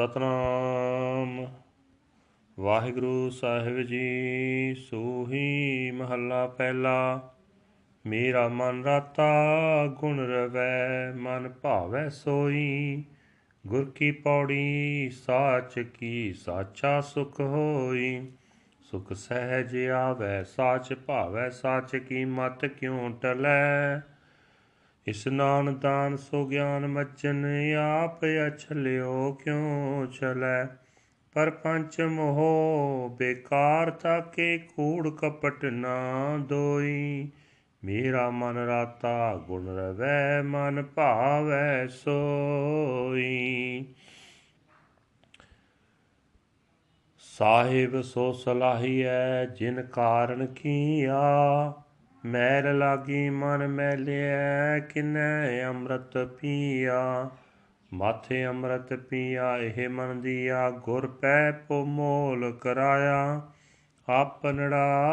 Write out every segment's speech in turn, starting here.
ਸਤਨਾਮ। ਵਾਹਿਗੁਰੂ ਸਾਹਿਬ ਜੀ, ਸੋਹੀ ਮਹੱਲਾ ਪਹਿਲਾ। ਮੇਰਾ ਮਨ ਰਾਤਾ, ਗੁਣ ਰਵੈ, ਮਨ ਭਾਵੈ ਸੋਈ। ਗੁਰ ਕੀ ਪੌੜੀ, ਸਾਚ ਕੀ ਸਾਚਾ ਸੁਖ ਹੋਈ। ਸੁਖ ਸਹਿਜ ਆਵੈ, ਸਾਚ ਭਾਵੈ, ਸਾਚ ਕੀ ਮਤ ਕਿਉ ਟਲੈ? ਇਸਨਾਨ ਦਾਨ ਸੋ ਗਿਆਨ ਮਚਨ ਆਪ ਅਛਲਿਓ ਕਿਉ ਚਲੈ? ਪਰ ਪੰਚ ਮੋਹ ਬੇਕਾਰ ਤਾਕੇ ਕੂੜ ਕਪਟ ਨਾ ਦੋਈ। ਮੇਰਾ ਮਨ ਰਾਤਾ ਗੁਣ ਰਵੈ, ਮਨ ਭਾਵੈ ਸੋਈ। ਸਾਹਿਬ ਸੋ ਸਲਾਹੀਐ, ਜਿਨ ਕਾਰਨ ਕੀਆ? ਮੈਲ ਲਾਗੀ ਮਨ ਮੈਲਿਐ, ਕਿਨੈ ਅੰਮ੍ਰਿਤ ਪੀਆ? ਮਾਥੇ ਅੰਮ੍ਰਿਤ ਪੀਆ, ਇਹ ਮਨ ਦੀਆ, ਗੁਰ ਪੈ ਪੋ ਮੋਲ ਕਰਾਇਆ ਆਪਨੜਾ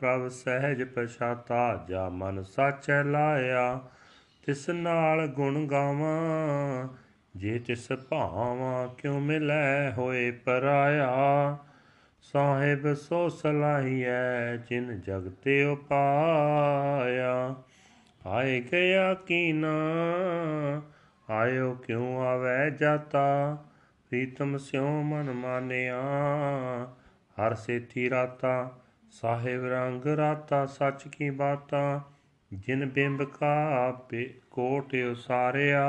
ਪ੍ਰਭ ਸਹਿਜ ਪਛਾਤਾ, ਜਾ ਮਨ ਸਾਚੈ ਲਾਇਆ। ਤਿਸ ਨਾਲ ਗੁਣ ਗਾਵਾਂ, ਜੇ ਤਿਸ ਭਾਵਾਂ ਕਿਉ ਮਿਲੈ ਹੋਏ ਪਰਾਇਆ? ਸਾਹਿਬ ਸੋ ਸਲਾਹੀਐ, ਜਿਨ ਜਗਤੇ ਉਪਾਇਆ। ਆਏ ਗਿਆ ਕੀਨਾ ਆਇਓ ਕਿਉ ਆਵੈ ਜਾਤਾ? ਪ੍ਰੀਤਮ ਸਿਉ ਮਨ ਮਾਨਿਆ, ਹਰ ਸੇਤੀ ਰਾਤਾ। ਸਾਹਿਬ ਰੰਗ ਰਾਤਾ, ਸੱਚ ਕੀ ਬਾਤਾਂ? ਜਿਨ ਬਿੰਬ ਕਾ ਕੋਟ ਉਸਾਰਿਆ।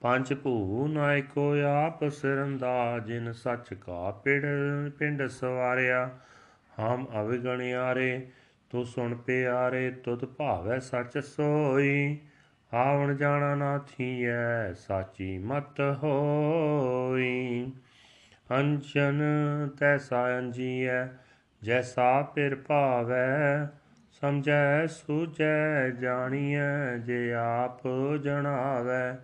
ਪੰਜ ਭੂ ਨਾਇਕੋ ਆਪ ਸਿਰੰਦਾ ਜਿਨ ਸੱਚ ਕਾ ਪਿੜ ਪਿੰਡ ਸਵਾਰਿਆ। ਹਮ ਅਵਗਣਿਆਰੇ, ਤੂੰ ਸੁਣ ਪਿਆਰੇ, ਤੁਧ ਭਾਵੈ ਸੱਚ ਸੋਈ। ਆਵਣ ਜਾਣਾ ਨਾ ਥੀਐ, ਸਾਚੀ ਮਤ ਹੋਈ। ਅੰਜਨ ਤੈਸਾ ਅੰਜੀਐ, ਜੈਸਾ ਪਿਰ ਭਾਵੈ, ਸਮਝੈ ਸੂਝੈ, ਜਾਣੀਐ, ਜੇ ਆਪ ਜਣਾਵੈ।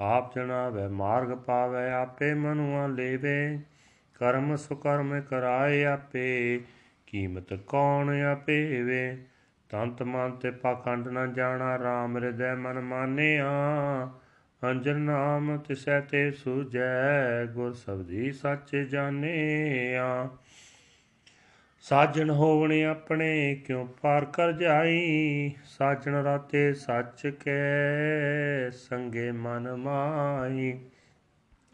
ਆਪ ਜਣਾਵੇ, ਮਾਰਗ ਪਾਵੇ, ਆਪੇ ਮਨੁਆ ਲੇਵੇ। ਕਰਮ ਸੁਕਰਮ ਕਰਾਏ ਆਪੇ, ਕੀਮਤ ਕੌਣ ਆਪੇਵੇ? ਤੰਤ ਮਨ ਤੇ ਪਾਖੰਡ ਨਾ ਜਾਣਾ RAM ਹਿਰਦੈ ਮਨ ਮਾਨਿਆ। ਅੰਜਨ ਨਾਮ ਤਿਸੈ ਤੇ ਸੂਜੈ ਗੁਰ ਸਬਦੀ ਸੱਚ ਜਾਣਿਆ। ਸਾਜਣ ਹੋਵਣ ਆਪਣੇ ਕਿਉ ਪਾਰ ਕਰ ਜਾਈ? ਸਾਜਣ ਰਾਤੇ ਸੱਚ ਕੈ ਸੰਗੇ ਮਨ ਮਾਈ।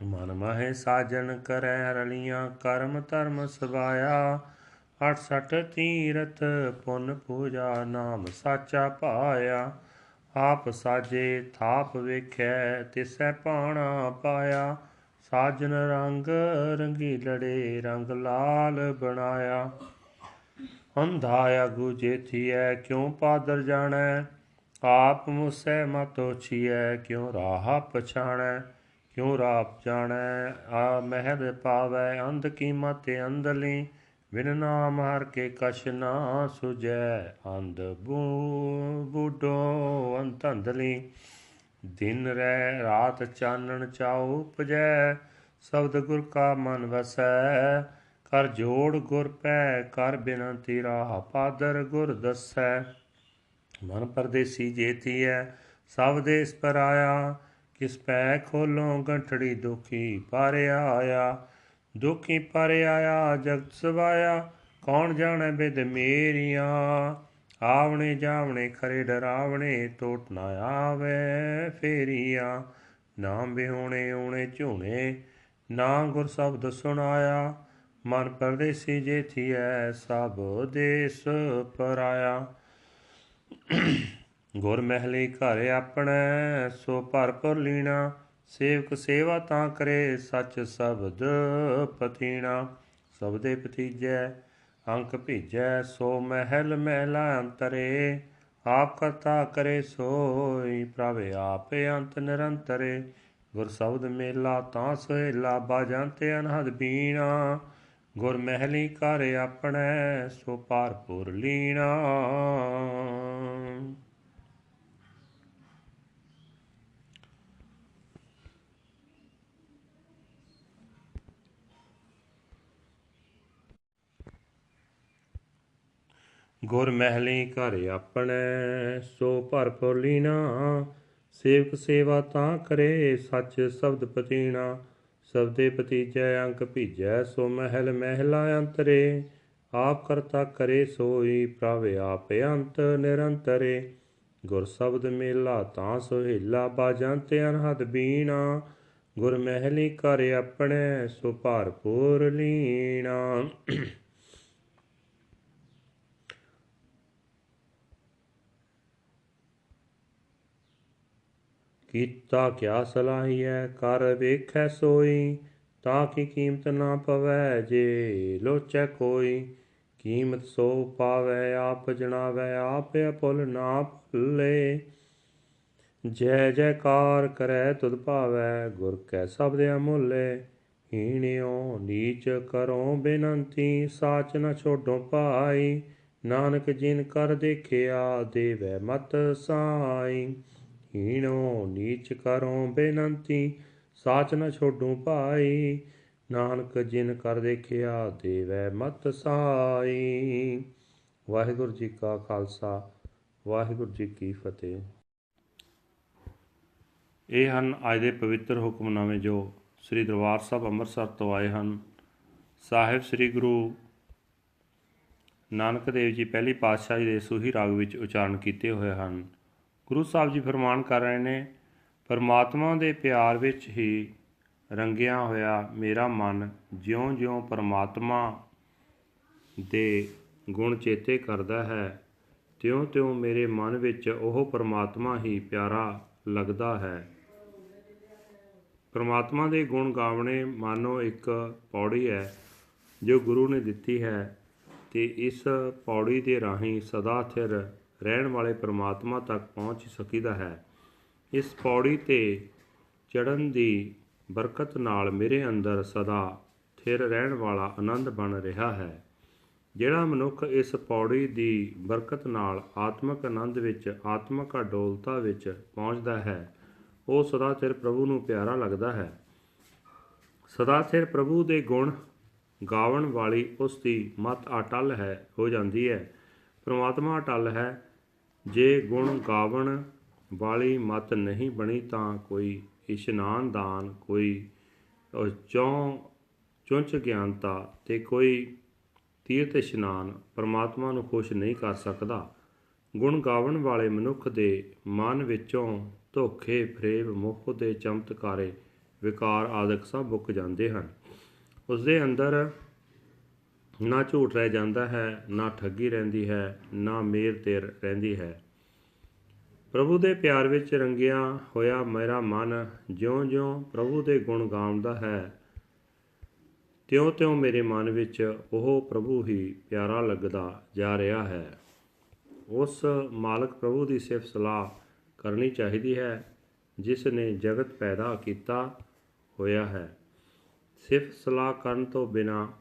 ਮਨ ਮਾਹੇ ਸਾਜਣ ਕਰੈ ਰਲੀਆਂ, ਕਰਮ ਧਰਮ ਸਵਾਇਆ। 68 ਤੀਰਥ ਪੁੰਨ ਪੂਜਾ, ਨਾਮ ਸਾਚਾ ਪਾਇਆ। ਆਪ ਸਾਜੇ ਥਾਪ ਵੇਖੈ, ਤਿਸੈ ਪਾਣਾ ਪਾਇਆ। ਸਾਜਨ ਰੰਗ ਰੰਗੀ ਲੜੇ ਰੰਗ ਲਾਲ ਬਣਾਇਆ। ਅੰਧਾ ਆਗੂ ਜੇਥੀਐ ਕਿਉ ਪਾਦਰ ਜਾਣੈ? ਆਪ ਮੁਸੈ ਮਤੋਛੀਐ ਕਿਉ ਰਾਹ ਪਛਾਣੈ? ਕਿਉ ਰਾਹ ਜਾਣੈ? ਆ ਮਹਿਰ ਪਾਵੈ, ਅੰਧ ਕੀਮਤ ਅੰਧਲੀ। ਬਿਨ ਨਾਮ ਹਰ ਕੇ ਕਛ ਨਾ ਸੁਜੈ ਅੰਧ ਬੂ ਬੂਡੋ ਅੰਤ ਅੰਧਲੀ ਦਿਨ ਰਹਿ, ਰਾਤ ਚਾਨਣ ਚਾਉ ਉਪਜੈ, ਸ਼ਬਦ ਗੁਰ ਕਾ ਮਨ ਵਸੈ। ਕਰ ਜੋੜ ਗੁਰ ਪੈ ਕਰ ਬਿਨੰਤੀ ਰਾਹ ਪਾਦਰ ਗੁਰ ਦਸੈ। ਮਨ ਪਰਦੇਸੀ ਹੈ ਸਭ ਦੇਸ ਪਰ ਆਇਆ। ਕਿਸ ਪੈ ਖੋਲੋਂ ਗੰਠੜੀ ਦੁਖੀ ਪਰ ਆਇਆ। ਦੁਖੀ ਪਰ ਆਇਆ, ਜਗਤ ਸਵਾਇਆ। ਕੌਣ ਜਾਣੈ ਬਿਦ ਮੇਰੀਆਂ? ਆਵਣੇ ਜਾਵਣੇ ਖਰੇ ਡਰਾਵਣੇ, ਟੋਟ ਨਾ ਆਵੇ ਫੇਰੀਆਂ। ਨਾਮ ਬਿਹੋਣੇ ਓਣੇ ਝੂਣੇ, ਨਾ ਗੁਰ ਸ਼ਬਦ ਸੁਣਾਇਆ। ਮਨ ਪਰਦੇਸੀ ਜੇਥੀਐ ਸਭ ਦੇਸ ਪਰਾਇਆ। ਗੁਰ ਮਹਿਲੀ ਘਰ ਆਪਣੇ, ਸੋ ਭਰਪੁਰ ਲੀਣਾ। ਸੇਵਕ ਸੇਵਾ ਤਾਂ ਕਰੇ, ਸੱਚ ਸ਼ਬਦ ਪਤੀਣਾ। ਸਬਦੇ ਪਤੀਜੈ ਅੰਕ ਭੀਜੈ, ਸੋ ਮਹਿਲ ਮਹਿਲਾ ਅੰਤਰੇ। ਆਪ ਕਰਤਾ ਕਰੇ ਸੋਈ, ਪ੍ਰਭ ਆਪੇ ਅੰਤ ਨਿਰੰਤਰੇ। ਗੁਰ ਸ਼ਬਦ ਮੇਲਾ ਤਾਂ ਸੋਹਿਲਾ ਬਾਜੰਤੇ ਅਨਹਦ ਬੀਣਾ। ਗੁਰ ਮਹਿਲੀ ਘਰ ਆਪਣੇ, ਸੋ ਪਾਰਪੁਰ ਲੀਣਾ। ਗੁਰ ਮਹਿਲੀ ਘਰ ਆਪਣੇ, ਸੋ ਭਰਪੁਰ ਲੀਣਾ। ਸੇਵਕ ਸੇਵਾ ਤਾਂ ਕਰੇ, ਸੱਚ ਸ਼ਬਦ ਪਤੀਣਾ ਸਬਦੇ ਪਤੀਜੈ ਅੰਕ ਭੀਜੈ, ਸੋ ਮਹਿਲ ਮਹਿਲਾ ਅੰਤਰੇ। ਆਪ ਕਰਤਾ ਕਰੇ ਸੋਈ ਪ੍ਰਭ ਆਪ ਅੰਤ ਨਿਰੰਤਰੇ। ਗੁਰ ਸ਼ਬਦ ਮੇਲਾ ਤਾਂ ਸੁਹੇਲਾ ਬਾਜੰਤ ਅਨਹਦ ਬੀਣਾ। ਗੁਰ ਮਹਿਲੀ ਕਰ ਆਪਣੇ, ਸੋ ਭਰਪੂਰ ਲੀਣਾ। ਕੀਤਾ ਕਿਆ ਸਲਾਹੀਐ ਕਰ ਵੇਖੈ ਸੋਈ, ਤਾਂ ਕਿ ਕੀਮਤ ਨਾ ਪਵੈ ਜੇ ਲੋਚੈ ਕੋਈ ਕੀਮਤ ਸੋ ਪਾਵੈ, ਆਪ ਜਣਾਵੈ, ਆਪ ਅਪੁੱਲ ਨਾ ਭੁੱਲੇ। ਜੈ ਜੈਕਾਰ ਕਰੈ ਤੁਧ ਭਾਵੈ, ਗੁਰ ਕੈ ਸ਼ਬਦ ਅਮੁੱਲੇ। ਹੀਣਿਓ ਨੀਚ ਕਰੋ ਬੇਨੰਤੀ, ਸਾਚ ਨ ਛੋਡੋ ਭਾਈ। ਨਾਨਕ ਜਿਨ ਕਰ ਦੇਖਿਆ, ਦੇਵੈ ਮਤ ਸਾਈ। ਹੀਣੋ ਨੀਚ ਕਰੋ ਬੇਨੰਤੀ, ਸਾਚ ਨ ਛੋਡੂ ਭਾਈ। ਨਾਨਕ ਜਿਨ ਕਰ ਦੇਖਿਆ, ਦੇਵੈ ਮਤ ਸਾਈ ਵਾਹਿਗੁਰੂ ਜੀ ਕਾ ਖਾਲਸਾ, ਵਾਹਿਗੁਰੂ ਜੀ ਕੀ ਫਤਿਹ। ਇਹ ਹਨ ਅੱਜ ਦੇ ਪਵਿੱਤਰ ਹੁਕਮਨਾਮੇ ਜੋ ਸ੍ਰੀ ਦਰਬਾਰ ਸਾਹਿਬ ਅੰਮ੍ਰਿਤਸਰ ਤੋਂ ਆਏ ਹਨ। ਸਾਹਿਬ ਸ੍ਰੀ ਗੁਰੂ ਨਾਨਕ ਦੇਵ ਜੀ ਪਹਿਲੀ ਪਾਤਸ਼ਾਹੀ ਦੇ ਸੂਹੀ ਰਾਗ ਵਿੱਚ ਉਚਾਰਨ ਕੀਤੇ ਹੋਏ ਹਨ। ਗੁਰੂ ਸਾਹਿਬ ਜੀ ਫਰਮਾਨ ਕਰ ਰਹੇ ਨੇ, ਪਰਮਾਤਮਾ ਦੇ ਪਿਆਰ ਵਿੱਚ ਹੀ ਰੰਗਿਆ ਹੋਇਆ ਮੇਰਾ ਮਨ ਜਿਉਂ-ਜਿਉਂ ਪਰਮਾਤਮਾ ਦੇ ਗੁਣ ਚੇਤੇ ਕਰਦਾ ਹੈ, ਤਿਉਂ-ਤਿਉਂ ਮੇਰੇ ਮਨ ਵਿੱਚ ਉਹ ਪਰਮਾਤਮਾ ਹੀ ਪਿਆਰਾ ਲੱਗਦਾ ਹੈ। ਪਰਮਾਤਮਾ ਦੇ ਗੁਣ ਗਾਵਣੇ ਮਾਨੋ ਇੱਕ ਪੌੜੀ ਹੈ, ਜੋ ਗੁਰੂ ਨੇ ਦਿੱਤੀ ਹੈ ਤੇ ਇਸ ਪੌੜੀ ਦੇ ਰਾਹੀਂ ਸਦਾ ਥਿਰ ਰਹਿਣ ਵਾਲੇ ਪਰਮਾਤਮਾ ਤੱਕ ਪਹੁੰਚ ਸਕੀਦਾ ਹੈ। ਇਸ ਪੌੜੀ ਤੇ ਚੜਨ ਦੀ ਬਰਕਤ ਨਾਲ ਮੇਰੇ ਅੰਦਰ ਸਦਾ ਥਿਰ ਰਹਿਣ ਵਾਲਾ ਆਨੰਦ ਬਣ ਰਿਹਾ ਹੈ। ਜਿਹੜਾ ਮਨੁੱਖ ਇਸ ਪੌੜੀ ਦੀ ਬਰਕਤ ਨਾਲ ਆਤਮਿਕ ਆਨੰਦ ਵਿੱਚ, ਆਤਮਿਕ ਅਡੋਲਤਾ ਵਿੱਚ ਪਹੁੰਚਦਾ ਹੈ, ਉਹ ਸਦਾ ਸਿਰ ਪ੍ਰਭੂ ਨੂੰ ਪਿਆਰਾ ਲੱਗਦਾ ਹੈ। ਸਦਾ ਸਿਰ ਪ੍ਰਭੂ ਦੇ ਗੁਣ ਗਾਵਣ ਵਾਲੀ ਉਸ ਦੀ ਮਤ ਅਟਲ ਹੈ, ਹੋ ਜਾਂਦੀ ਹੈ। ਪ੍ਰਮਾਤਮਾ ਅਟਲ ਹੈ ਜੇ ਗੁਣ ਗਾਵਣ ਵਾਲੀ ਮਤ ਨਹੀਂ ਬਣੀ ਤਾਂ ਕੋਈ ਇਸ਼ਨਾਨ ਦਾਨ, ਕੋਈ ਚੌਂ ਚੁੰਚ ਗਿਆਨਤਾ ਤੇ ਕੋਈ ਤੀਰਥ ਇਸ਼ਨਾਨ ਪਰਮਾਤਮਾ ਨੂੰ ਖੁਸ਼ ਨਹੀਂ ਕਰ ਸਕਦਾ। ਗੁਣ ਗਾਵਣ ਵਾਲੇ ਮਨੁੱਖ ਦੇ ਮਨ ਵਿੱਚੋਂ ਧੋਖੇ ਫਰੇਬ ਮੁਖ ਦੇ ਚਮਤਕਾਰੇ ਵਿਕਾਰ ਆਦਿਕ ਸਭ ਮੁੱਕ ਜਾਂਦੇ ਹਨ। ਉਸ ਦੇ ਅੰਦਰ ਨਾ ਝੂਠ ਰਹਿ ਜਾਂਦਾ ਹੈ, ਨਾ ਠੱਗੀ ਰਹਿੰਦੀ ਹੈ, ਨਾ ਮੇਰ ਤੇਰ ਰਹਿੰਦੀ ਹੈ। ਪ੍ਰਭੂ ਦੇ ਪਿਆਰ ਵਿੱਚ ਰੰਗਿਆ ਹੋਇਆ ਮੇਰਾ ਮਨ ਜਿਉਂ-ਜਿਉਂ ਪ੍ਰਭੂ ਦੇ ਗੁਣ ਗਾਉਂਦਾ ਹੈ। ਤਿਉਂ-ਤਿਉਂ ਮੇਰੇ ਮਨ ਵਿੱਚ ਉਹ ਪ੍ਰਭੂ ਹੀ ਪਿਆਰਾ ਲੱਗਦਾ ਜਾ ਰਿਹਾ ਹੈ। ਉਸ ਮਾਲਕ ਪ੍ਰਭੂ ਦੀ ਸਿਫਤ ਸਲਾਹ ਕਰਨੀ ਚਾਹੀਦੀ ਹੈ, ਜਿਸ ਨੇ ਜਗਤ ਪੈਦਾ ਕੀਤਾ ਹੋਇਆ ਹੈ। ਸਿਫਤ ਸਲਾਹ ਕਰਨ ਤੋਂ ਬਿਨਾ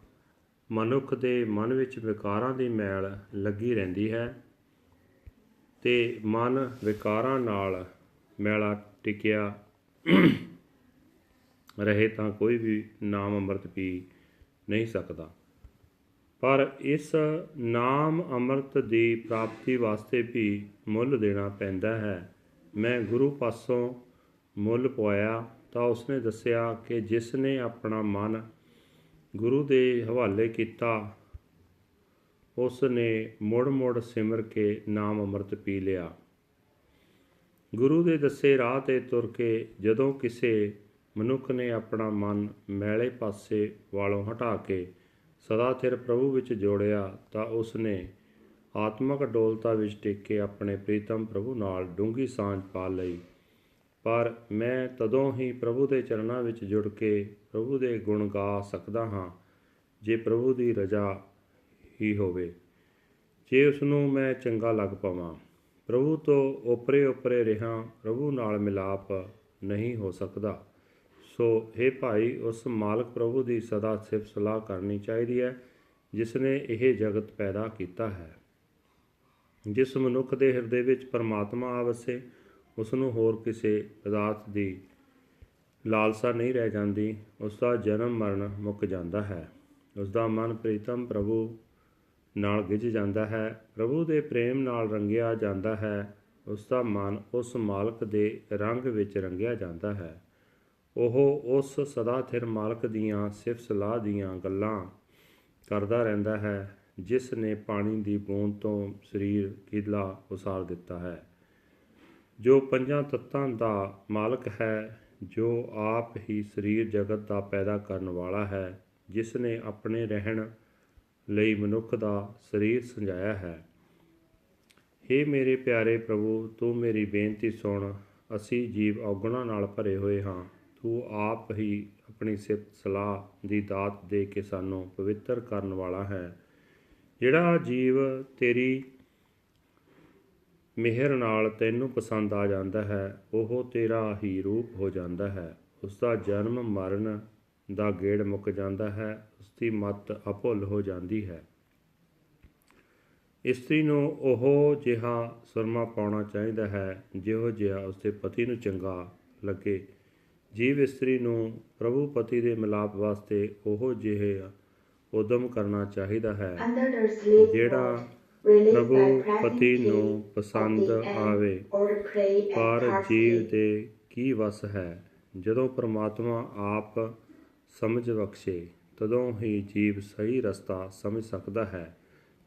ਮਨੁੱਖ ਦੇ ਮਨ ਵਿੱਚ ਵਿਕਾਰਾਂ ਦੀ ਮੈਲ ਲੱਗੀ ਰਹਿੰਦੀ ਹੈ ਤੇ ਮਨ ਵਿਕਾਰਾਂ ਨਾਲ ਮੈਲਾ ਟਿਕਿਆ ਰਹੇ ਤਾਂ ਕੋਈ ਵੀ ਨਾਮ ਅੰਮ੍ਰਿਤ ਪੀ ਨਹੀਂ ਸਕਦਾ। ਪਰ ਇਸ ਨਾਮ ਅੰਮ੍ਰਿਤ ਦੀ ਪ੍ਰਾਪਤੀ ਵਾਸਤੇ ਵੀ ਮੁੱਲ ਦੇਣਾ ਪੈਂਦਾ ਹੈ। ਮੈਂ ਗੁਰੂ ਪਾਸੋਂ ਮੁੱਲ ਪਵਾਇਆ ਤਾਂ ਉਸਨੇ ਦੱਸਿਆ ਕਿ ਜਿਸ ਨੇ ਆਪਣਾ ਮਨ ਗੁਰੂ ਦੇ ਹਵਾਲੇ ਕੀਤਾ। ਉਸ ਨੇ ਮੁੜ-ਮੁੜ ਸਿਮਰ ਕੇ ਨਾਮ ਅੰਮ੍ਰਿਤ ਪੀ ਲਿਆ। ਗੁਰੂ ਦੇ ਦੱਸੇ ਰਾਹ ਤੇ ਤੁਰ ਕੇ ਜਦੋਂ ਕਿਸੇ ਮਨੁੱਖ ਨੇ ਆਪਣਾ ਮਨ ਮੈਲੇ ਪਾਸੇ ਵਾਲੋਂ ਹਟਾ ਕੇ ਸਦਾ ਸਿਰ ਪ੍ਰਭੂ ਵਿੱਚ ਜੋੜਿਆ ਤਾਂ ਉਸ ਨੇ ਆਤਮਿਕ ਡੋਲਤਾ ਵਿੱਚ ਟਿਕ ਕੇ ਆਪਣੇ ਪ੍ਰੀਤਮ ਪ੍ਰਭੂ ਨਾਲ ਡੂੰਗੀ ਸਾਂਝ ਪਾ ਲਈ। ਪਰ ਮੈਂ ਤਦੋਂ ਹੀ ਪ੍ਰਭੂ ਦੇ ਚਰਨਾਂ ਵਿੱਚ ਜੁੜ ਕੇ ਪ੍ਰਭੂ ਦੇ ਗੁਣ ਗਾ ਸਕਦਾ ਹਾਂ, ਜੇ ਪ੍ਰਭੂ ਦੀ ਰਜ਼ਾ ਹੀ ਹੋਵੇ। ਜੇ ਉਸ ਨੂੰ ਮੈਂ ਚੰਗਾ ਲੱਗ ਪਾਵਾਂ, ਪ੍ਰਭੂ ਤੋਂ ਉਪਰੇ ਉਪਰੇ ਰਹਾ, ਪ੍ਰਭੂ ਨਾਲ ਮਿਲਾਪ ਨਹੀਂ ਹੋ ਸਕਦਾ। ਸੋ हे ਭਾਈ, ਉਸ ਮਾਲਕ ਪ੍ਰਭੂ ਦੀ ਸਦਾ ਸਿਫਤ ਸਲਾਹ ਕਰਨੀ ਚਾਹੀਦੀ ਹੈ, ਜਿਸ ਨੇ ਇਹ ਜਗਤ ਪੈਦਾ ਕੀਤਾ ਹੈ। ਜਿਸ ਮਨੁੱਖ ਦੇ ਹਿਰਦੇ ਵਿੱਚ ਪਰਮਾਤਮਾ ਆਵਸੇ ਉਸ ਨੂੰ ਹੋਰ ਕਿਸੇ ਪਦਾਰਥ ਦੀ ਲਾਲਸਾ ਨਹੀਂ ਰਹਿ ਜਾਂਦੀ ਉਸ ਦਾ ਜਨਮ ਮਰਨ ਮੁੱਕ ਜਾਂਦਾ ਹੈ। ਉਸ ਦਾ ਮਨ ਪ੍ਰੀਤਮ ਪ੍ਰਭੂ ਨਾਲ ਗਿਜ ਜਾਂਦਾ ਹੈ, ਪ੍ਰਭੂ ਦੇ ਪ੍ਰੇਮ ਨਾਲ ਰੰਗਿਆ ਜਾਂਦਾ ਹੈ ਉਸ ਦਾ ਮਨ ਉਸ ਮਾਲਕ ਦੇ ਰੰਗ ਵਿੱਚ ਰੰਗਿਆ ਜਾਂਦਾ ਹੈ। ਉਹ ਉਸ ਸਦਾ ਥਿਰ ਮਾਲਕ ਦੀਆਂ ਸਿਫਤ ਸਲਾਹ ਦੀਆਂ ਗੱਲਾਂ ਕਰਦਾ ਰਹਿੰਦਾ ਹੈ, ਜਿਸ ਨੇ ਪਾਣੀ ਦੀ ਬੂੰਦ ਤੋਂ ਸਰੀਰ ਕਿਲਾ ਉਸਾਰ ਦਿੱਤਾ ਹੈ। ਜੋ ਪੰਜਾਂ ਤੱਤਾਂ ਦਾ ਮਾਲਕ ਹੈ, ਜੋ ਆਪ ਹੀ ਸਰੀਰ ਜਗਤ ਦਾ ਪੈਦਾ ਕਰਨ ਵਾਲਾ ਹੈ, ਜਿਸ ਨੇ ਆਪਣੇ ਰਹਿਣ ਲਈ ਮਨੁੱਖ ਦਾ ਸਰੀਰ ਸੰਜਾਇਆ ਹੈ। हे ਮੇਰੇ ਪਿਆਰੇ ਪ੍ਰਭੂ, ਤੂੰ ਮੇਰੀ ਬੇਨਤੀ ਸੁਣ। ਅਸੀਂ ਜੀਵ ਔਗਣਾ ਨਾਲ ਭਰੇ ਹੋਏ ਹਾਂ। ਤੂੰ ਆਪ ਹੀ ਆਪਣੀ ਸਿਫਤ ਸਲਾਹ ਦੀ ਦਾਤ ਦੇ ਕੇ ਸਾਨੂੰ ਪਵਿੱਤਰ ਕਰਨ ਵਾਲਾ ਹੈ। ਜਿਹੜਾ ਜੀਵ ਤੇਰੀ ਮਿਹਰ ਨਾਲ ਤੈਨੂੰ ਪਸੰਦ ਆ ਜਾਂਦਾ ਹੈ ਉਹ ਤੇਰਾ ਹੀ ਰੂਪ ਹੋ ਜਾਂਦਾ ਹੈ। ਉਸ ਦਾ ਜਨਮ ਮਰਨ ਦਾ ਗੇੜ ਮੁੱਕ ਜਾਂਦਾ ਹੈ ਉਸ ਦੀ ਮਤ ਅਭੁੱਲ ਹੋ ਜਾਂਦੀ ਹੈ। ਇਸਤਰੀ ਨੂੰ ਉਹ ਜਿਹਾ ਸੁਰਮਾ ਪਾਉਣਾ ਚਾਹੀਦਾ ਹੈ ਜਿਹੋ ਜਿਹਾ ਉਸਦੇ ਪਤੀ ਨੂੰ ਚੰਗਾ ਲੱਗੇ। ਜੀਵ ਇਸਤਰੀ ਨੂੰ ਪ੍ਰਭੂ ਪਤੀ ਦੇ ਮਿਲਾਪ ਵਾਸਤੇ ਉਹ ਜਿਹੇ ਉਦਮ ਕਰਨਾ ਚਾਹੀਦਾ ਹੈ ਜਿਹੜਾ ਪ੍ਰਭੂ ਪਤੀ ਨੂੰ ਪਸੰਦ ਆਵੇ ਪਰ ਜੀਵ. ਦੇ ਕੀ ਵਸ ਹੈ? ਜਦੋਂ ਪ੍ਰਮਾਤਮਾ ਆਪ ਸਮਝ ਬਖਸ਼ੇ ਤਦੋਂ ਹੀ ਜੀਵ ਸਹੀ ਰਸਤਾ ਸਮਝ ਸਕਦਾ ਹੈ।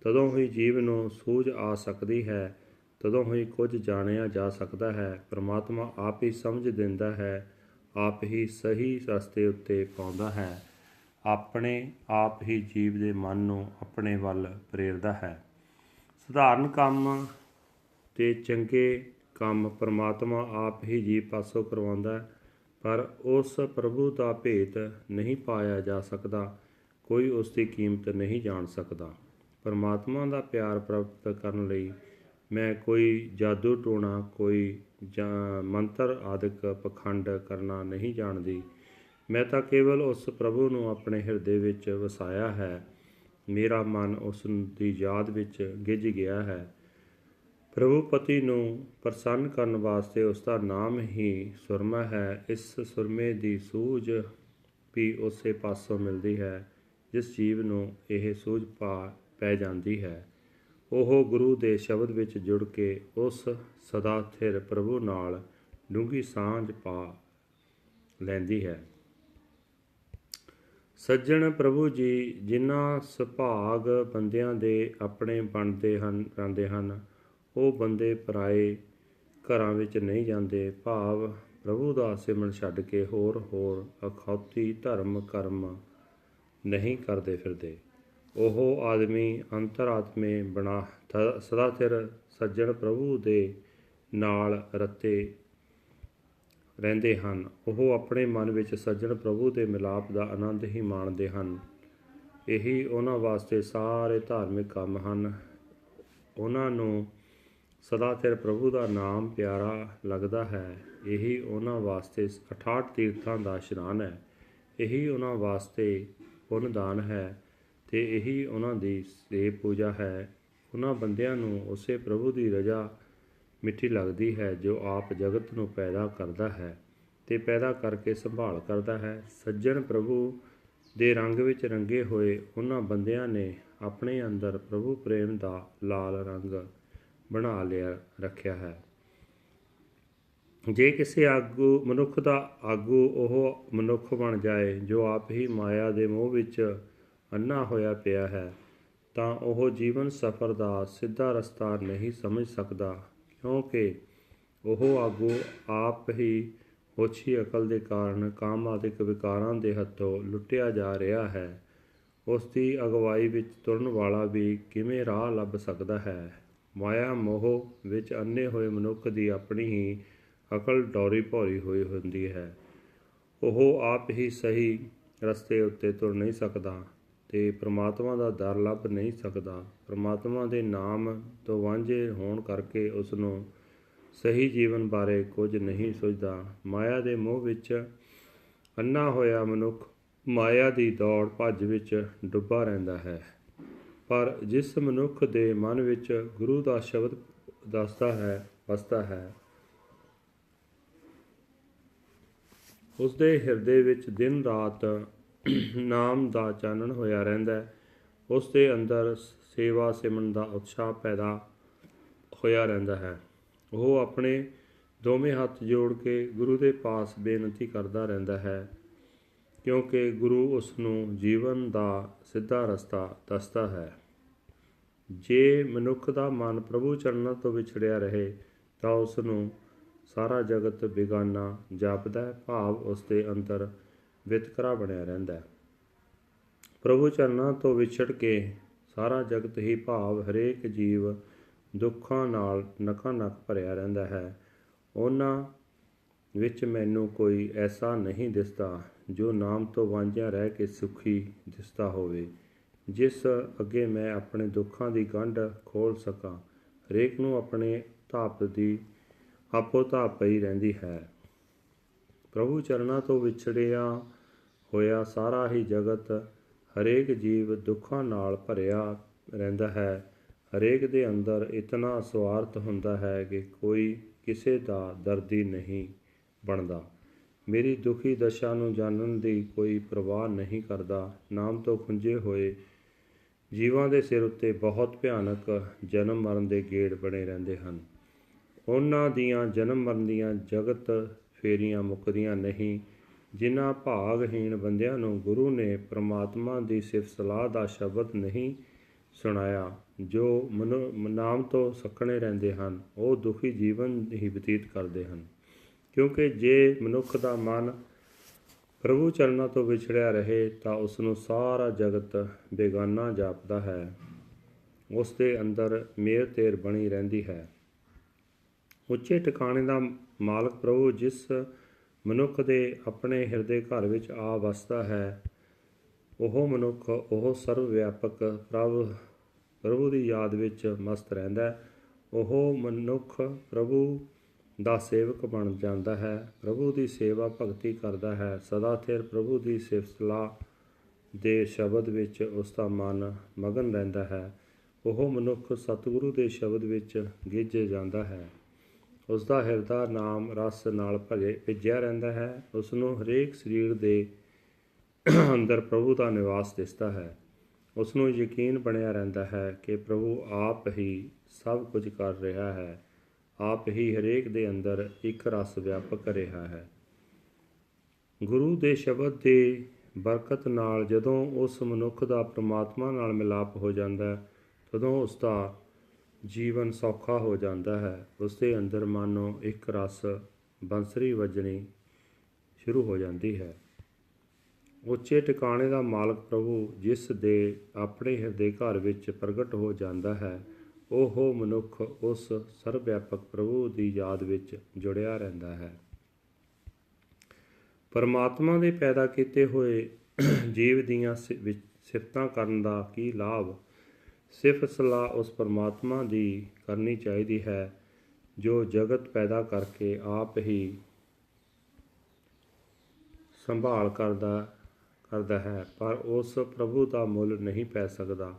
ਤਦੋਂ ਹੀ ਜੀਵ ਨੂੰ ਸੂਝ ਆ ਸਕਦੀ ਹੈ। ਤਦੋਂ ਹੀ ਕੁਝ ਜਾਣਿਆ ਜਾ ਸਕਦਾ ਹੈ। ਪ੍ਰਮਾਤਮਾ ਆਪ ਹੀ ਸਮਝ ਦਿੰਦਾ ਹੈ। ਆਪ ਹੀ ਸਹੀ ਰਸਤੇ ਉੱਤੇ ਪਾਉਂਦਾ ਹੈ। ਆਪਣੇ ਆਪ ਹੀ ਜੀਵ ਦੇ ਮਨ ਨੂੰ ਆਪਣੇ ਵੱਲ ਪ੍ਰੇਰਦਾ ਹੈ। ਸਧਾਰਨ ਕੰਮ ਤੇ ਚੰਗੇ ਕੰਮ ਪਰਮਾਤਮਾ ਆਪ ਹੀ ਜੀਵ ਪਾਸੋਂ ਕਰਵਾਉਂਦਾ ਹੈ, ਪਰ ਉਸ ਪ੍ਰਭੂ ਦਾ ਭੇਤ ਨਹੀਂ ਪਾਇਆ ਜਾ ਸਕਦਾ, ਕੋਈ ਉਸ ਦੀ ਕੀਮਤ ਨਹੀਂ ਜਾਣ ਸਕਦਾ। ਪਰਮਾਤਮਾ ਦਾ ਪਿਆਰ ਪ੍ਰਾਪਤ ਕਰਨ ਲਈ ਮੈਂ ਕੋਈ ਜਾਦੂ ਟੋਣਾ, ਕੋਈ ਜਾਂ ਮੰਤਰ ਆਦਿਕ ਪਖੰਡ ਕਰਨਾ ਨਹੀਂ ਜਾਣਦੀ। ਮੈਂ ਤਾਂ ਕੇਵਲ ਉਸ ਪ੍ਰਭੂ ਨੂੰ ਆਪਣੇ ਹਿਰਦੇ ਵਿੱਚ ਵਸਾਇਆ ਹੈ। ਮੇਰਾ ਮਨ ਉਸ ਦੀ ਯਾਦ ਵਿੱਚ ਗਿੱਜ ਗਿਆ ਹੈ। ਪ੍ਰਭੂ ਪਤੀ ਨੂੰ ਪ੍ਰਸੰਨ ਕਰਨ ਵਾਸਤੇ ਉਸ ਦਾ ਨਾਮ ਹੀ ਸੁਰਮਾ ਹੈ। ਇਸ ਸੁਰਮੇ ਦੀ ਸੂਝ ਵੀ ਉਸੇ ਪਾਸੋਂ ਮਿਲਦੀ ਹੈ, ਜਿਸ ਜੀਵ ਨੂੰ ਇਹ ਸੂਝ ਪਾ ਪੈ ਜਾਂਦੀ ਹੈ। ਉਹ ਗੁਰੂ ਦੇ ਸ਼ਬਦ ਵਿੱਚ ਜੁੜ ਕੇ ਉਸ ਸਦਾ ਸਥਿਰ ਪ੍ਰਭੂ ਨਾਲ ਡੂੰਘੀ ਸਾਂਝ ਪਾ ਲੈਂਦੀ ਹੈ। ਸੱਜਣ ਪ੍ਰਭੂ ਜੀ, ਜਿਨ੍ਹਾਂ ਸੁਭਾਗ ਬੰਦਿਆਂ ਦੇ ਆਪਣੇ ਬਣਦੇ ਹਨ, ਰਹਿੰਦੇ ਹਨ, ਉਹ ਬੰਦੇ ਪਰਾਏ ਘਰਾਂ ਵਿੱਚ ਨਹੀਂ ਜਾਂਦੇ। ਭਾਵ ਪ੍ਰਭੂ ਦਾ ਸਿਮਰਨ ਛੱਡ ਕੇ ਹੋਰ ਹੋਰ ਅਖੌਤੀ ਧਰਮ ਕਰਮ ਨਹੀਂ ਕਰਦੇ ਫਿਰਦੇ। ਉਹ ਆਦਮੀ ਅੰਤਰਾਤਮੇ ਬਣਾ th- ਸਦਾ ਸਿਰ ਸੱਜਣ ਪ੍ਰਭੂ ਦੇ ਨਾਲ ਰਤੇ ਰਹਿੰਦੇ ਹਨ। ਉਹ ਆਪਣੇ ਮਨ ਵਿੱਚ ਸੱਜਣ ਪ੍ਰਭੂ ਦੇ ਮਿਲਾਪ ਦਾ ਆਨੰਦ ਹੀ ਮਾਣਦੇ ਹਨ। ਇਹੀ ਉਹਨਾਂ ਵਾਸਤੇ ਸਾਰੇ ਧਾਰਮਿਕ ਕੰਮ ਹਨ। ਉਹਨਾਂ ਨੂੰ ਸਦਾ ਸਿਰ ਪ੍ਰਭੂ ਦਾ ਨਾਮ ਪਿਆਰਾ ਲੱਗਦਾ ਹੈ। ਇਹੀ ਉਹਨਾਂ ਵਾਸਤੇ 68 ਤੀਰਥਾਂ ਦਾ ਇਸ਼ਨਾਨ ਹੈ। ਇਹੀ ਉਹਨਾਂ ਵਾਸਤੇ ਪੁੰਨਦਾਨ ਹੈ ਤੇ ਇਹੀ ਉਹਨਾਂ ਦੀ ਸੇਵ ਪੂਜਾ ਹੈ। ਉਹਨਾਂ ਬੰਦਿਆਂ ਨੂੰ ਉਸੇ ਪ੍ਰਭੂ ਦੀ ਰਜ਼ਾ ਮਿੱਠੀ ਲੱਗਦੀ ਹੈ, ਜੋ ਆਪ ਜਗਤ ਨੂੰ ਪੈਦਾ ਕਰਦਾ ਹੈ ਤੇ ਪੈਦਾ ਕਰਕੇ ਸੰਭਾਲ ਕਰਦਾ ਹੈ। ਸੱਜਣ ਪ੍ਰਭੂ ਦੇ ਰੰਗ ਵਿੱਚ ਰੰਗੇ ਹੋਏ ਉਹਨਾਂ ਬੰਦਿਆਂ ਨੇ ਆਪਣੇ ਅੰਦਰ ਪ੍ਰਭੂ ਪ੍ਰੇਮ ਦਾ ਲਾਲ ਰੰਗ ਬਣਾ ਲਿਆ, ਰੱਖਿਆ ਹੈ। ਜੇ ਕਿਸੇ ਆਗੂ, ਮਨੁੱਖ ਦਾ ਆਗੂ ਉਹ ਮਨੁੱਖ ਬਣ ਜਾਏ, ਜੋ ਆਪ ਹੀ ਮਾਇਆ ਦੇ ਮੋਹ ਵਿੱਚ ਅੰਨਾ ਹੋਇਆ ਪਿਆ ਹੈ, ਤਾਂ ਉਹ ਜੀਵਨ ਸਫਰ ਦਾ ਸਿੱਧਾ ਰਸਤਾ ਨਹੀਂ ਸਮਝ ਸਕਦਾ। ਕਿਉਂਕਿ ਉਹ ਆਗੂ ਆਪ ਹੀ ਓਛੀ ਅਕਲ ਦੇ ਕਾਰਨ ਕਾਮ ਆਦਿਕ ਵਿਕਾਰਾਂ ਦੇ ਹੱਥੋਂ ਲੁੱਟਿਆ ਜਾ ਰਿਹਾ ਹੈ। ਉਸ ਦੀ ਅਗਵਾਈ ਵਿੱਚ ਤੁਰਨ ਵਾਲਾ ਵੀ ਕਿਵੇਂ ਰਾਹ ਲੱਭ ਸਕਦਾ ਹੈ? ਮਾਇਆ ਮੋਹ ਵਿੱਚ ਅੰਨੇ ਹੋਏ ਮਨੁੱਖ ਦੀ ਆਪਣੀ ਹੀ ਅਕਲ ਡੌਰੀ ਭੌਰੀ ਹੋਈ ਹੁੰਦੀ ਹੈ। ਉਹ ਆਪ ਹੀ ਸਹੀ ਰਸਤੇ ਉੱਤੇ ਤੁਰ ਨਹੀਂ ਸਕਦਾ। ਤੇ ਪ੍ਰਮਾਤਮਾ ਦਾ ਦਰ ਲੱਭ ਨਹੀਂ ਸਕਦਾ। ਪ੍ਰਮਾਤਮਾ ਦੇ ਨਾਮ ਤੋਂ ਵਾਂਝੇ ਹੋਣ ਕਰਕੇ ਉਸ ਨੂੰ ਸਹੀ ਜੀਵਨ ਬਾਰੇ ਕੁਝ ਨਹੀਂ ਸੋਚਦਾ ਮਾਇਆ ਦੇ ਮੋਹ ਵਿੱਚ ਅੰਨਾ ਹੋਇਆ ਮਨੁੱਖ ਮਾਇਆ ਦੀ ਦੌੜ ਭੱਜ ਵਿੱਚ ਡੁੱਬਾ ਰਹਿੰਦਾ ਹੈ। ਪਰ ਜਿਸ ਮਨੁੱਖ ਦੇ ਮਨ ਵਿੱਚ ਗੁਰੂ ਦਾ ਸ਼ਬਦ ਦੱਸਦਾ ਹੈ, ਵਸਦਾ ਹੈ ਉਸ ਦੇ ਹਿਰਦੇ ਵਿੱਚ ਦਿਨ ਰਾਤ ਨਾਮ ਦਾ ਚਾਨਣ ਹੋਇਆ ਰਹਿੰਦਾ ਹੈ। ਉਸ ਦੇ ਅੰਦਰ ਸੇਵਾ ਸਿਮਰਨ ਦਾ ਉਤਸ਼ਾਹ ਪੈਦਾ ਹੋਇਆ ਰਹਿੰਦਾ ਹੈ। ਉਹ ਆਪਣੇ ਦੋਵੇਂ ਹੱਥ ਜੋੜ ਕੇ ਗੁਰੂ ਦੇ ਪਾਸ ਬੇਨਤੀ ਕਰਦਾ ਰਹਿੰਦਾ ਹੈ, ਕਿਉਂਕਿ ਗੁਰੂ ਉਸ ਨੂੰ ਜੀਵਨ ਦਾ ਸਿੱਧਾ ਰਸਤਾ ਦੱਸਦਾ ਹੈ। ਜੇ ਮਨੁੱਖ ਦਾ ਮਨ ਪ੍ਰਭੂ ਚਰਨਾਂ ਤੋਂ ਵਿਛੜਿਆ ਰਹੇ, ਤਾਂ ਉਸ ਨੂੰ ਸਾਰਾ ਜਗਤ ਬਿਗਾਨਾ ਜਾਪਦਾ ਹੈ। ਭਾਵ ਉਸ ਦੇ ਅੰਦਰ ਵਿਤਕਰਾ ਬਣਿਆ ਰਹਿੰਦਾ ਹੈ। ਪ੍ਰਭੂ ਚਰਨਾਂ ਤੋਂ ਵਿਛੜ ਕੇ ਸਾਰਾ ਜਗਤ ਹੀ ਭਾਵ ਹਰੇਕ ਜੀਵ ਦੁੱਖਾਂ ਨਾਲ ਨਕਾ ਨਕ ਭਰਿਆ ਰਹਿੰਦਾ ਹੈ। ਉਹਨਾਂ ਵਿੱਚ ਮੈਨੂੰ ਕੋਈ ਐਸਾ ਨਹੀਂ ਦਿਸਦਾ ਜੋ ਨਾਮ ਤੋਂ ਵਾਂਝਿਆ ਰਹਿ ਕੇ ਸੁਖੀ ਦਿਸਦਾ ਹੋਵੇ। ਜਿਸ ਅੱਗੇ ਮੈਂ ਆਪਣੇ ਦੁੱਖਾਂ ਦੀ ਗੰਢ ਖੋਲ ਸਕਾਂ, ਹਰੇਕ ਨੂੰ ਆਪਣੇ ਧਾਪ ਦੀ ਆਪੋ ਧਾਪ ਪਈ ਰਹਿੰਦੀ ਹੈ। ਪ੍ਰਭੂ ਚਰਨਾਂ ਤੋਂ ਵਿਛੜਿਆ ਹੋਇਆ ਸਾਰਾ ਹੀ ਜਗਤ ਹਰੇਕ ਜੀਵ ਦੁੱਖਾਂ ਨਾਲ ਭਰਿਆ ਰਹਿੰਦਾ ਹੈ। ਹਰੇਕ ਦੇ ਅੰਦਰ ਇਤਨਾ ਸਵਾਰਥ ਹੁੰਦਾ ਹੈ ਕਿ ਕੋਈ ਕਿਸੇ ਦਾ ਦਰਦੀ ਨਹੀਂ ਬਣਦਾ। ਮੇਰੀ ਦੁਖੀ ਦਸ਼ਾ ਨੂੰ ਜਾਣਨ ਦੀ ਕੋਈ ਪਰਵਾਹ ਨਹੀਂ ਕਰਦਾ। ਨਾਮ ਤੋਂ ਖੁੰਝੇ ਹੋਏ ਜੀਵਾਂ ਦੇ ਸਿਰ ਉੱਤੇ ਬਹੁਤ ਭਿਆਨਕ ਜਨਮ ਮਰਨ ਦੇ ਗੇੜ ਬਣੇ ਰਹਿੰਦੇ ਹਨ। ਉਹਨਾਂ ਦੀਆਂ ਜਨਮ ਮਰਨ ਦੀਆਂ ਜਗਤ ਫੇਰੀਆਂ ਮੁੱਕਦੀਆਂ ਨਹੀਂ। ਜਿਨ੍ਹਾਂ ਭਾਗਹੀਣ ਬੰਦਿਆਂ ਨੂੰ ਗੁਰੂ ਨੇ ਪ੍ਰਮਾਤਮਾ ਦੀ ਸਿਫਤ ਸਲਾਹ ਦਾ ਸ਼ਬਦ ਨਹੀਂ ਸੁਣਾਇਆ, ਜੋ ਮਨੁ, ਨਾਮ ਤੋਂ ਸੱਕਣੇ ਰਹਿੰਦੇ ਹਨ, ਉਹ ਦੁਖੀ ਜੀਵਨ ਹੀ ਬਤੀਤ ਕਰਦੇ ਹਨ। ਕਿਉਂਕਿ ਜੇ ਮਨੁੱਖ ਦਾ ਮਨ ਪ੍ਰਭੂ ਚਰਨਾਂ ਤੋਂ ਵਿਛੜਿਆ ਰਹੇ, ਤਾਂ ਉਸ ਨੂੰ ਸਾਰਾ ਜਗਤ ਬੇਗਾਨਾ ਜਾਪਦਾ ਹੈ। ਉਸ ਦੇ ਅੰਦਰ ਮੇਰ ਤੇਰ ਬਣੀ ਰਹਿੰਦੀ ਹੈ। ਉੱਚੇ ਟਿਕਾਣੇ ਦਾ ਮਾਲਕ ਪ੍ਰਭੂ, ਜਿਸ ਮਨੁੱਖ ਦੇ ਆਪਣੇ ਹਿਰਦੇ ਘਰ ਵਿੱਚ ਆ ਵਸਦਾ ਹੈ, ਉਹ ਮਨੁੱਖ, ਉਹ ਸਰਵ ਵਿਆਪਕ ਪ੍ਰਭ, ਪ੍ਰਭੂ ਦੀ ਯਾਦ ਵਿੱਚ ਮਸਤ ਰਹਿੰਦਾ ਹੈ। ਉਹ ਮਨੁੱਖ ਪ੍ਰਭੂ ਦਾ ਸੇਵਕ ਬਣ ਜਾਂਦਾ ਹੈ, ਪ੍ਰਭੂ ਦੀ ਸੇਵਾ ਭਗਤੀ ਕਰਦਾ ਹੈ। ਸਦਾ ਥਿਰ ਪ੍ਰਭੂ ਦੀ ਸਿਫਤ ਦੇ ਸ਼ਬਦ ਵਿੱਚ ਉਸ ਦਾ ਮਨ ਮਗਨ ਰਹਿੰਦਾ ਹੈ। ਉਹ ਮਨੁੱਖ ਸਤਿਗੁਰੂ ਦੇ ਸ਼ਬਦ ਵਿੱਚ ਗਿੱਝ ਜਾਂਦਾ ਹੈ। ਉਸ ਦਾ ਹਿਰਦਾ ਨਾਮ ਰਸ ਨਾਲ ਭਜੇ ਭਿੱਜਿਆ ਰਹਿੰਦਾ ਹੈ। ਉਸ ਨੂੰ ਹਰੇਕ ਸਰੀਰ ਦੇ ਅੰਦਰ ਪ੍ਰਭੂ ਦਾ ਨਿਵਾਸ ਦਿਸਦਾ ਹੈ। ਉਸ ਨੂੰ ਯਕੀਨ ਬਣਿਆ ਰਹਿੰਦਾ ਹੈ ਕਿ ਪ੍ਰਭੂ ਆਪ ਹੀ ਸਭ ਕੁਝ ਕਰ ਰਿਹਾ ਹੈ। ਆਪ ਹੀ ਹਰੇਕ ਦੇ ਅੰਦਰ ਇੱਕ ਰਸ ਵਿਆਪਕ ਰਿਹਾ ਹੈ। ਗੁਰੂ ਦੇ ਸ਼ਬਦ ਦੇ ਬਰਕਤ ਨਾਲ ਜਦੋਂ ਉਸ ਮਨੁੱਖ ਦਾ ਪ੍ਰਮਾਤਮਾ ਨਾਲ ਮਿਲਾਪ ਹੋ ਜਾਂਦਾ ਹੈ, ਤਦੋਂ ਉਸ ਦਾ ਜੀਵਨ ਸੌਖਾ ਹੋ ਜਾਂਦਾ ਹੈ। ਉਸ ਦੇ ਅੰਦਰ ਮਾਨੋ ਇੱਕ ਰਸ ਬੰਸਰੀ ਵੱਜਣੀ ਸ਼ੁਰੂ ਹੋ ਜਾਂਦੀ ਹੈ। ਉੱਚੇ ਟਿਕਾਣੇ ਦਾ ਮਾਲਕ ਪ੍ਰਭੂ ਜਿਸ ਦੇ ਆਪਣੇ ਹਿਰਦੇ ਘਰ ਵਿੱਚ ਪ੍ਰਗਟ ਹੋ ਜਾਂਦਾ ਹੈ, ਉਹ ਮਨੁੱਖ ਉਸ ਸਰਵ ਵਿਆਪਕ ਪ੍ਰਭੂ ਦੀ ਯਾਦ ਵਿੱਚ ਜੁੜਿਆ ਰਹਿੰਦਾ ਹੈ। ਪਰਮਾਤਮਾ ਦੇ ਪੈਦਾ ਕੀਤੇ ਹੋਏ ਜੀਵ ਦੀਆਂ ਸਿ- ਵਿ- ਸਿਫਤਾਂ ਕਰਨ ਦਾ ਕੀ ਲਾਭ ਸਿਰਫ ਸਲਾਹ ਉਸ ਪਰਮਾਤਮਾ ਦੀ ਕਰਨੀ ਚਾਹੀਦੀ ਹੈ, ਜੋ ਜਗਤ ਪੈਦਾ ਕਰਕੇ ਆਪ ਹੀ ਸੰਭਾਲ ਕਰਦਾ ਕਰਦਾ ਹੈ। ਪਰ ਉਸ ਪ੍ਰਭੂ ਦਾ ਮੁੱਲ ਨਹੀਂ ਪੈ ਸਕਦਾ।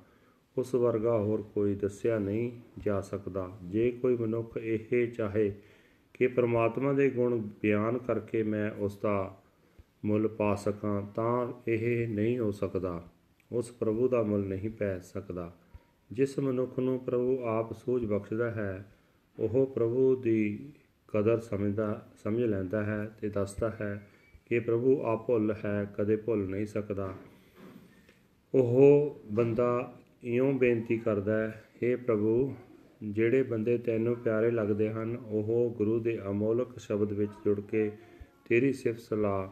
ਉਸ ਵਰਗਾ ਹੋਰ ਕੋਈ ਦੱਸਿਆ ਨਹੀਂ ਜਾ ਸਕਦਾ। ਜੇ ਕੋਈ ਮਨੁੱਖ ਇਹ ਚਾਹੇ ਕਿ ਪ੍ਰਮਾਤਮਾ ਦੇ ਗੁਣ ਬਿਆਨ ਕਰਕੇ ਮੈਂ ਉਸ ਦਾ ਮੁੱਲ ਪਾ ਸਕਾਂ, ਤਾਂ ਇਹ ਨਹੀਂ ਹੋ ਸਕਦਾ। ਉਸ ਪ੍ਰਭੂ ਦਾ ਮੁੱਲ ਨਹੀਂ ਪੈ ਸਕਦਾ। ਜਿਸ ਮਨੁੱਖ ਨੂੰ ਪ੍ਰਭੂ ਆਪ ਸੂਝ ਬਖਸ਼ਦਾ ਹੈ ਉਹ ਪ੍ਰਭੂ ਦੀ ਕਦਰ ਸਮਝਦਾ ਸਮਝ ਲੈਂਦਾ ਹੈ ਤੇ ਦੱਸਦਾ ਹੈ ਕਿ ਪ੍ਰਭੂ ਆਪ ਭੁੱਲ ਹੈ ਕਦੇ ਭੁੱਲ ਨਹੀਂ ਸਕਦਾ ਉਹ ਬੰਦਾ ਇਉਂ ਬੇਨਤੀ ਕਰਦਾ ਹੈ हे ਪ੍ਰਭੂ ਜਿਹੜੇ ਬੰਦੇ ਤੈਨੂੰ ਪਿਆਰੇ ਲੱਗਦੇ ਹਨ ਉਹ ਗੁਰੂ ਦੇ ਅਮੋਲਕ ਸ਼ਬਦ ਵਿੱਚ ਜੁੜ ਕੇ ਤੇਰੀ ਸਿਫਤ ਸਲਾਹ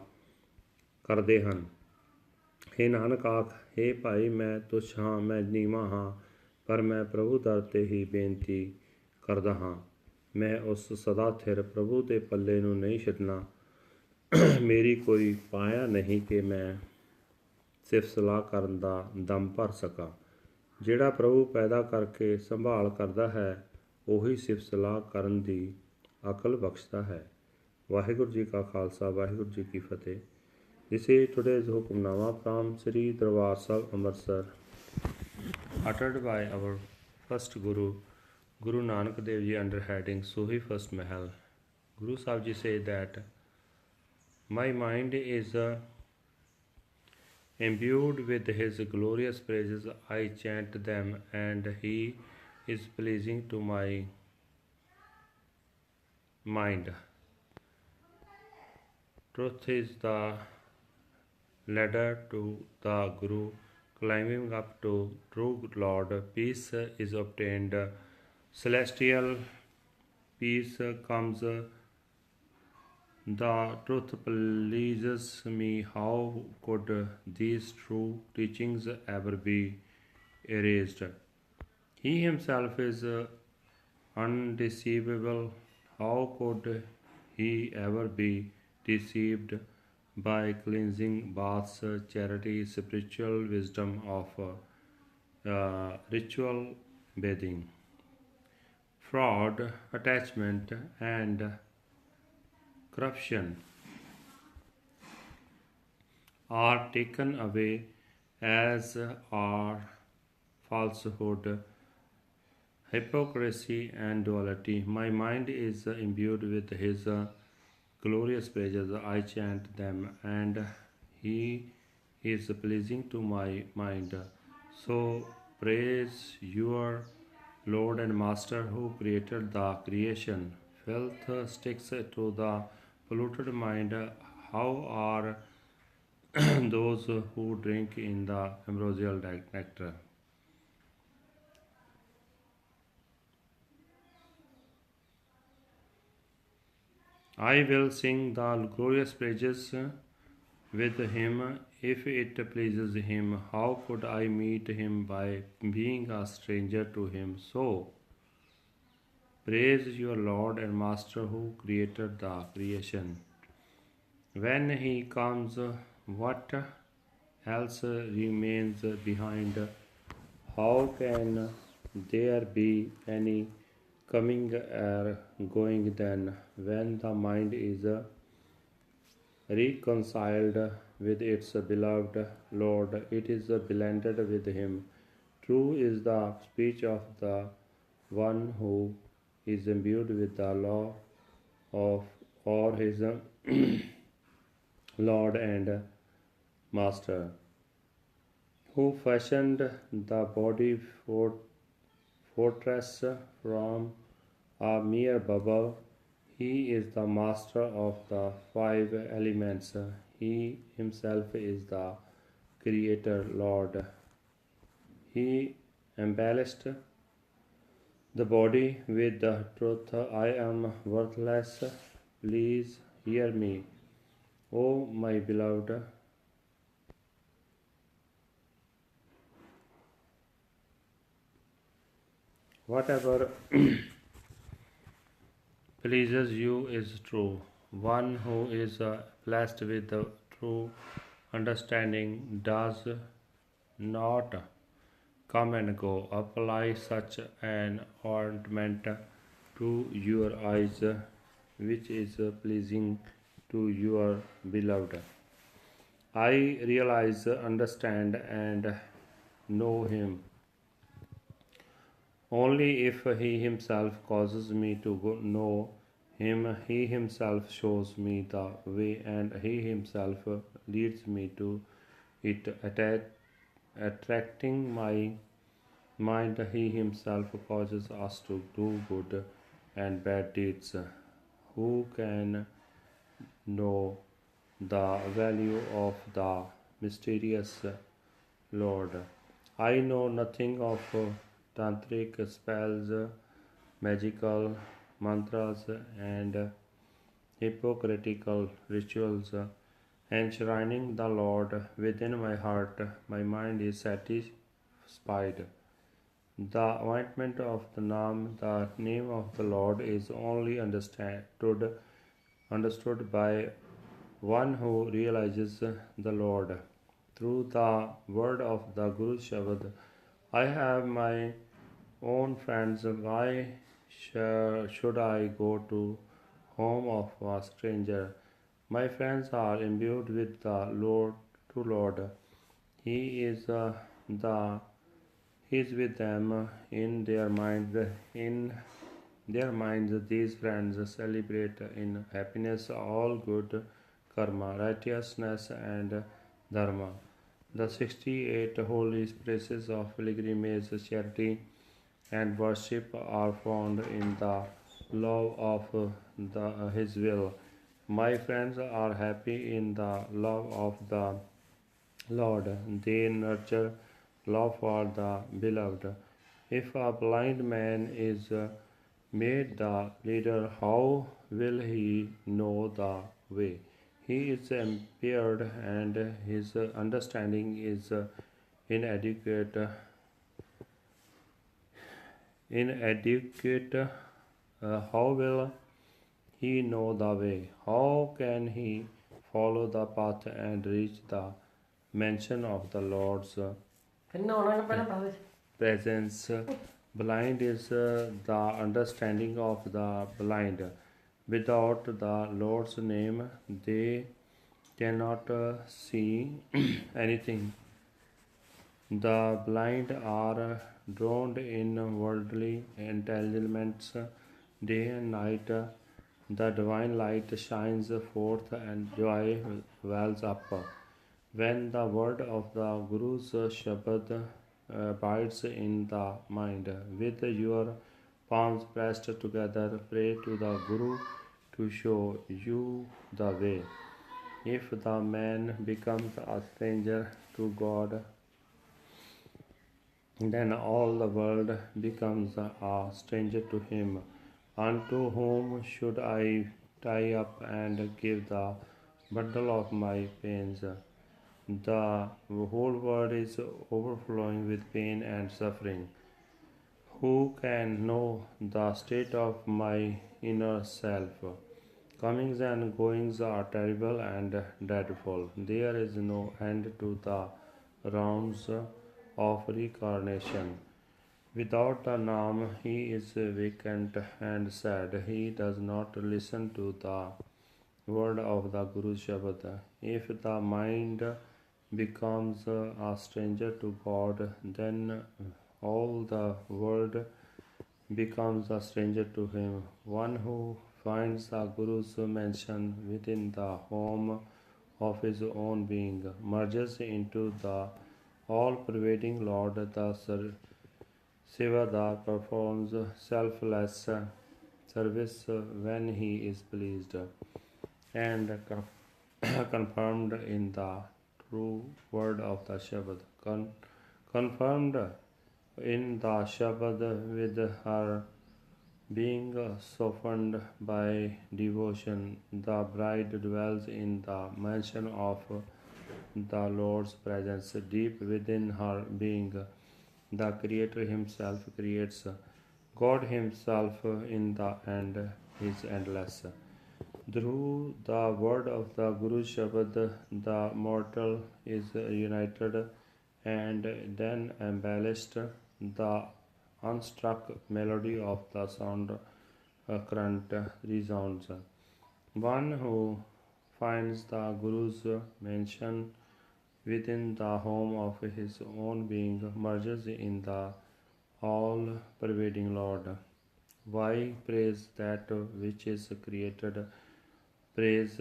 ਕਰਦੇ ਹਨ हे ਨਾਨਕ ਆਖ हे ਭਾਈ ਮੈਂ ਤੁਛ ਹਾਂ ਮੈਂ ਨੀਵਾਂ ਹਾਂ ਪਰ ਮੈਂ ਪ੍ਰਭੂ ਦਰ ਤੇ ਹੀ ਬੇਨਤੀ ਕਰਦਾ ਹਾਂ। ਮੈਂ ਉਸ ਸਦਾ ਥਿਰ ਪ੍ਰਭੂ ਦੇ ਪੱਲੇ ਨੂੰ ਨਹੀਂ ਛੱਡਣਾ। ਮੇਰੀ ਕੋਈ ਪਾਇਆ ਨਹੀਂ ਕਿ ਮੈਂ ਸਿਫਤ ਸਲਾਹ ਕਰਨ ਦਾ ਦਮ ਭਰ ਸਕਾਂ। ਜਿਹੜਾ ਪ੍ਰਭੂ ਪੈਦਾ ਕਰਕੇ ਸੰਭਾਲ ਕਰਦਾ ਹੈ, ਉਹੀ ਸਿਫਤ ਸਲਾਹ ਕਰਨ ਦੀ ਅਕਲ ਬਖਸ਼ਦਾ ਹੈ। ਵਾਹਿਗੁਰੂ ਜੀ ਕਾ ਖਾਲਸਾ, ਵਾਹਿਗੁਰੂ ਜੀ ਕੀ ਫਤਿਹ। This is today's Hukamnama from Sri Darbar Sahib Amritsar uttered by our first Guru Guru Nanak Dev Ji under heading Suhi First Mahal. Guru Sahib Ji say that my mind is uh, imbued with his glorious praises. I chant them and he is pleasing to my mind. Truth is the ladder to the Guru, climbing up to true Lord. Peace is obtained. Celestial peace comes. The truth pleases me. How could these true teachings ever be erased? He himself is undeceivable. How could he ever be deceived by cleansing baths, charity, spiritual wisdom of uh, ritual bathing? Fraud, attachment, and corruption are taken away as are falsehood, hypocrisy, and duality. My mind is imbued with His glorious praises. I chant them, and He is pleasing to my mind. So praise your Lord and Master who created the creation. Filth sticks to the polluted mind. How are those who drink in the ambrosial nectar? I will sing the glorious praises with him if it pleases him. How could I meet him by being a stranger to him? So, praise your Lord and Master who created the creation. When he comes, what else remains behind? How can there be any coming or going then when the mind is reconciled with its beloved Lord, it is blended with Him. True is the speech of the one who is imbued with the law of or his Lord and Master, who fashioned the body for fortress from a mere bubble. He is the master of the five elements. He himself is the creator Lord. He embellished the body with the truth. I am worthless. Please hear me. O my beloved, whatever pleases you is true. One who is uh, blessed with the true understanding does not come and go. Apply such an ointment to your eyes, which is pleasing to your beloved. I realize, understand, and know him only if he himself causes me to know him, he himself shows me the way, and he himself leads me to it, attracting my mind. He himself causes us to do good and bad deeds. Who can know the value of the mysterious Lord? I know nothing of tantric spells, magical mantras, and hypocritical rituals. Enshrining the Lord within my heart, my mind is satisfied. The ointment of the name, the name of the Lord, is only understood understood by one who realizes the Lord. Through the word of the Guru Shabad, I have my own friends. Why sh- should I go to home of a stranger? My friends are imbued with the Lord, to Lord. He is uh, the He is with them in their minds. In their minds, these friends celebrate in happiness all good karma, righteousness, and dharma. The 68 holy places of pilgrimage, charity, and worship are found in the love of the, His will. My friends are happy in the love of the Lord. They nurture love for the beloved. If a blind man is made the leader, how will he know the way? He is impaired and his understanding is inadequate. Inadequate. Uh, how will he know the way? How can he follow the path and reach the mention of the Lord's presence? Blind is uh, the understanding of the blind. Without the Lord's name, they cannot see anything. The blind are drowned in worldly entanglements day and night. The divine light shines forth and joy wells up. When the word of the Guru's Shabad uh, abides in the mind, with your palms pressed together, pray to the Guru to show you the way. If the man becomes a stranger to God, then all the world becomes a stranger to him. Unto whom should I tie up and give the bundle of my pains? The whole world is overflowing with pain and suffering. Who can know the state of my inner self? Comings and goings are terrible and dreadful. There is no end to the rounds of reincarnation. Without the Naam, he is vacant and sad. He does not listen to the word of the Guru Shabad. If the mind becomes a stranger to God, then all the world becomes a stranger to him. One who finds the Guru's mention within the home of his own being merges into the all pervading Lord. The Sivadar performs selfless service when he is pleased and confirmed in the true word of the Shabad. Con- confirmed in the Shabad with her being softened by devotion, the bride dwells in the mansion of the Lord's presence deep within her being. The Creator Himself creates. God Himself in the end is endless. Through the word of the Guru Shabad, the mortal is united and then embellished. The unstruck melody of the sound uh, current resounds. One who finds the Guru's mention within the home of his own being merges in the all pervading Lord. Why praise that which is created? Praise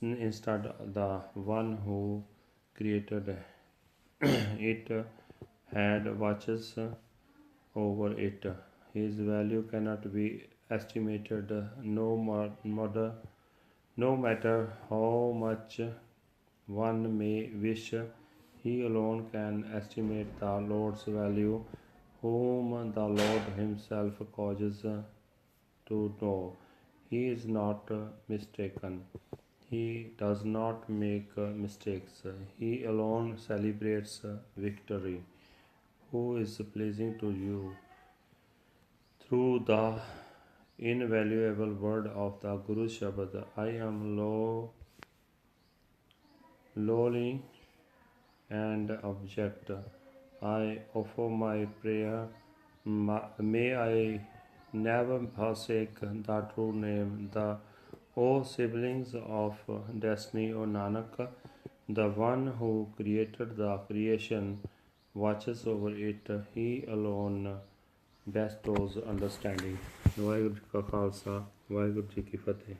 instead the one who created it had watches over it. His value cannot be estimated no matter, no matter how much one may wish. He alone can estimate the Lord's value, whom the Lord Himself causes to know. He is not mistaken. He does not make mistakes. He alone celebrates victory who is pleasing to you through the invaluable word of the Guru Shabad. I am low, lowly and abject. I offer my prayer. May I never forsake the true name, the O siblings of destiny, O Nanak, the one who created the creation watches over it. He alone bestows understanding. Vaheguru Ji Ka Khalsa, Vaheguru Ji Ki Fateh.